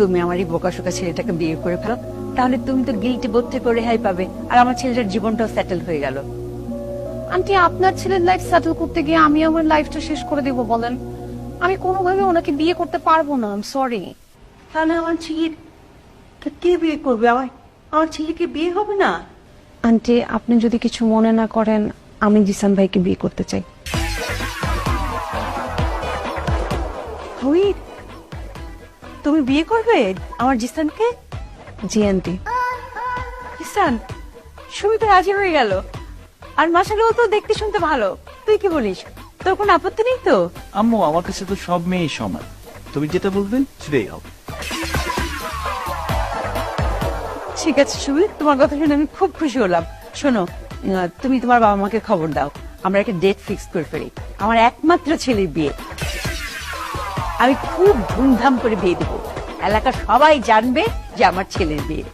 তুমি আমার এই বোকাশোকা ছেলেটাকে বিয়ে করে ফেলো তাহলে তুমি তো গিলটি বোধ থেকে রেহাই পাবে আর আমার ছেলেটার জীবনটাও সেটেল হয়ে গেল। আন্টি আপনার ছেলের লাইফ সেটেল করতে গিয়ে আমি আমার লাইফটা শেষ করে দেব বলেন। আমি কোনোভাবে ওনাকে বিয়ে করতে পারব না আই সরি তাহলে আমার ছেলের কে বিয়ে করবে? আমার আমার ছেলেকে বিয়ে হবে না? আন্টি আপনি যদি কিছু মনে না করেন আমি জিসান ভাইকে বিয়ে করতে চাই। তুমি বিয়ে করবে? আমার জিসানকে? জি আন্টি। জিসান সুমি তো রাজি হয়ে গেল। আর মাসালে তো দেখতে শুনতে ভালো। তুই কি বলিস? তোর কোনো আপত্তি নেই তো? আম্মু আমার কাছে তো সব মেয়ে সমান। তুমি যেটা বলবেন সেটাই হবে। ঠিক আছে সুমি তোমার কথা শুনে আমি খুব খুশি হলাম। শোনো আহ, তুমি তোমার বাবা মাকে খবর দাও। আমরা একটা ডেট ফিক্স করে ফেলি। আমার একমাত্র ছেলের বিয়ে। আমি খুব ধুমধাম করে বিয়ে দেবো। এলাকা সবাই জানবে যে আমার ছেলের বিয়ে।